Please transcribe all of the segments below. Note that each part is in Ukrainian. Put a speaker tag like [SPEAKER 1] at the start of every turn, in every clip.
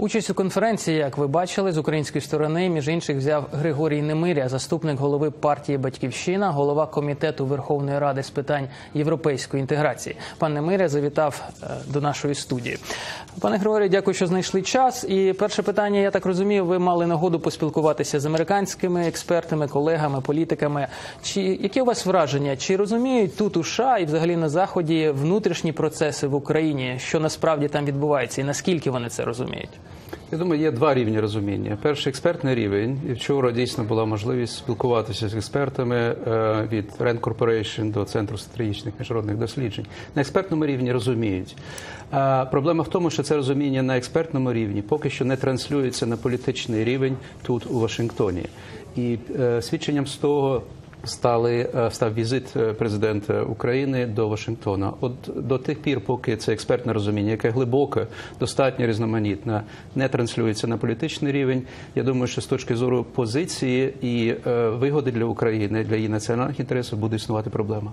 [SPEAKER 1] Участь у конференції, як ви бачили, з української сторони, між інших, взяв Григорій Немиря, заступник голови партії Батьківщина, голова комітету Верховної Ради з питань європейської інтеграції. Пан Немиря завітав е, до нашої студії. Пане Григорію, дякую, що знайшли час. І перше питання, я так розумію, ви мали нагоду поспілкуватися з американськими експертами, колегами, політиками. Чи які у вас враження? Чи розуміють тут у США і взагалі на заході внутрішні процеси в Україні, що насправді там відбувається, і наскільки вони це розуміють?
[SPEAKER 2] Я думаю, є два рівні розуміння. Перший експертний рівень. І вчора дійсно була можливість спілкуватися з експертами е, від Rand Corporation до Центру стратегічних міжнародних досліджень. На експертному рівні розуміють. Проблема в тому, що це розуміння на експертному рівні поки що не транслюється на політичний рівень тут у Вашингтоні. І е, свідченням з того стали е, став візит е, президента України до Вашингтона. От до тих пір, поки це експертне розуміння, яке глибоке, достатньо різноманітне, не транслюється на політичний рівень. Я думаю, що з точки зору позиції і е, вигоди для України для її національних інтересів буде існувати проблема.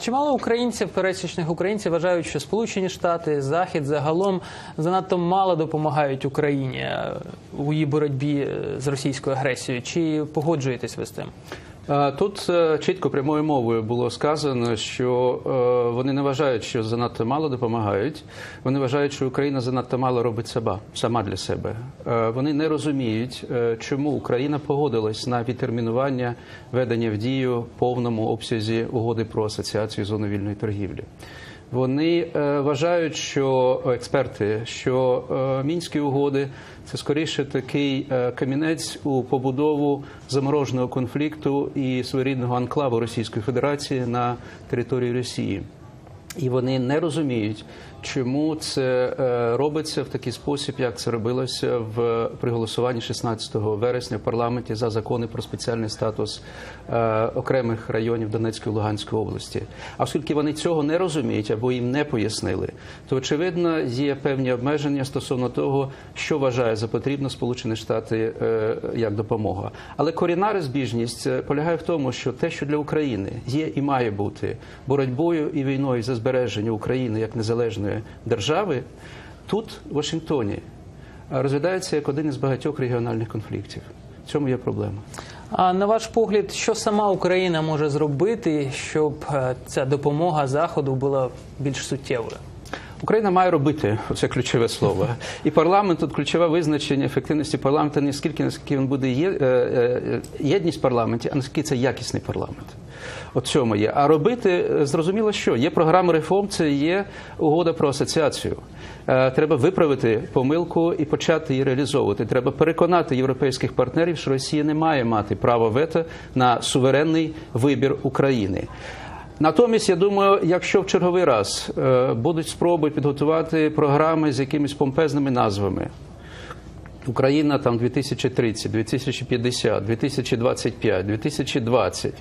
[SPEAKER 1] Чимало українців, пересічних українців, вважають, що Сполучені Штати, Захід загалом занадто мало допомагають Україні у її боротьбі з російською агресією. Чи погоджуєтесь ви з цим?
[SPEAKER 2] Тут е, чітко прямою мовою було сказано, що е, вони не вважають, що занадто мало допомагають. Вони вважають, що Україна занадто мало робить сама, сама для себе. Е, Вони не розуміють, чому Україна погодилась на відтермінування ведення в дію повному обсязі угоди про асоціацію зони вільної торгівлі. Вони е, вважають, що експерти, що е, мінські угоди це скоріше такий е, камінець у побудову замороженого конфлікту і своєрідного анклаву Російської Федерації на території Росії. І вони не розуміють, чому це е, робиться в такий спосіб, як це робилося в при голосуванні 16 вересня в парламенті за закони про спеціальний статус е, окремих районів Донецької і Луганської області. А оскільки вони цього не розуміють або їм не пояснили, то очевидно є певні обмеження стосовно того, що вважає за потрібно Сполучені Штати е, як допомога. Але корінна розбіжність полягає в тому, що те, що для України є і має бути боротьбою і війною за збереження України як незалежної держави, тут, в Вашингтоні, розглядається як один із багатьох регіональних конфліктів. В цьому є проблема.
[SPEAKER 1] А на ваш погляд, що сама Україна може зробити, щоб е, ця допомога заходу була більш суттєвою?
[SPEAKER 2] Україна має робити це ключове слово. І парламент тут ключове визначення ефективності парламенту не скільки наскільки він буде є, е, е, єдність в парламенті, а наскільки це якісний парламент. От цьому є. А робити е, зрозуміло, що є програма реформ, це є угода про асоціацію. Е, Треба виправити помилку і почати її реалізовувати. Треба переконати європейських партнерів, що Росія не має мати права вето на суверенний вибір України. Натомість, я думаю, якщо в черговий раз е, будуть спроби підготувати програми з якимись помпезними назвами. Україна там 2030, 2050, 2025, 2020,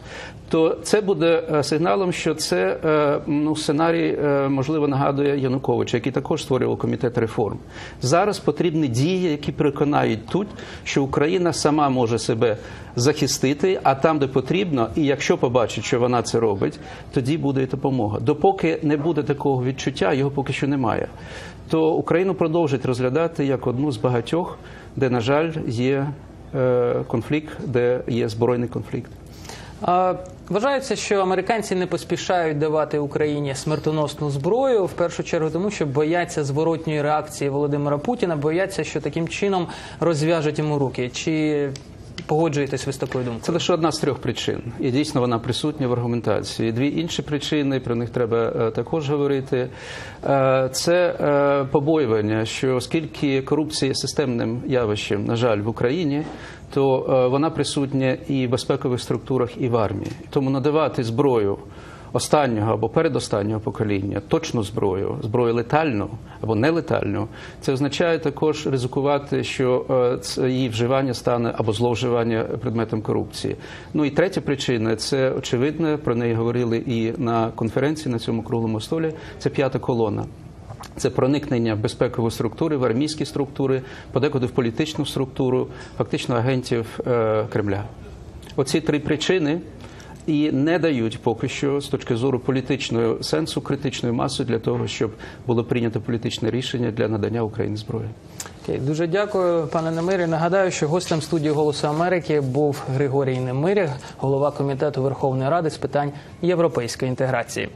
[SPEAKER 2] то це буде е, сигналом, що це е, ну, сценарій, е, можливо, нагадує Януковича, який також створював комітет реформ. Зараз потрібні дії, які переконають тут, що Україна сама може себе захистити, а там, де потрібно, і якщо побачить, що вона це робить, тоді буде і допомога. Допоки не буде такого відчуття, його поки що немає. То Україну продовжить розглядати як одну з багатьох, де, на жаль, є е, конфлікт, де є збройний конфлікт.
[SPEAKER 1] Вважається, що американці не поспішають давати Україні смертоносну зброю в першу чергу, тому що бояться зворотньої реакції Володимира Путіна, бояться, що таким чином розв'яжуть йому руки. Чи погоджуєтесь ви з такою думкою?
[SPEAKER 2] Це лише одна з трьох причин, і дійсно вона присутня в аргументації. Дві інші причини, про них треба е, також говорити. Е, Це е, побоювання, що оскільки корупція є системним явищем, на жаль, в Україні, то вона присутня і в безпекових структурах, і в армії. Тому надавати зброю. Останнього або передостаннього покоління точну зброю, зброю летальну або нелетальну, це означає також ризикувати, що е, її вживання стане або зловживання предметом корупції. Ну і третя причина це очевидно, про неї говорили і на конференції на цьому круглому столі. Це п'ята колона. Це проникнення в безпекові структури, в армійські структури, подекуди в політичну структуру, фактично агентів е, Кремля. Оці три причини і не дають поки що з точки зору політичного сенсу критичної маси для того, щоб було прийнято політичне рішення для надання Україні зброї.
[SPEAKER 1] Окей. Дуже дякую, пане Немирі. Нагадаю, що гостем студії Голосу Америки був Григорій Немирі, голова комітету Верховної Ради з питань європейської інтеграції.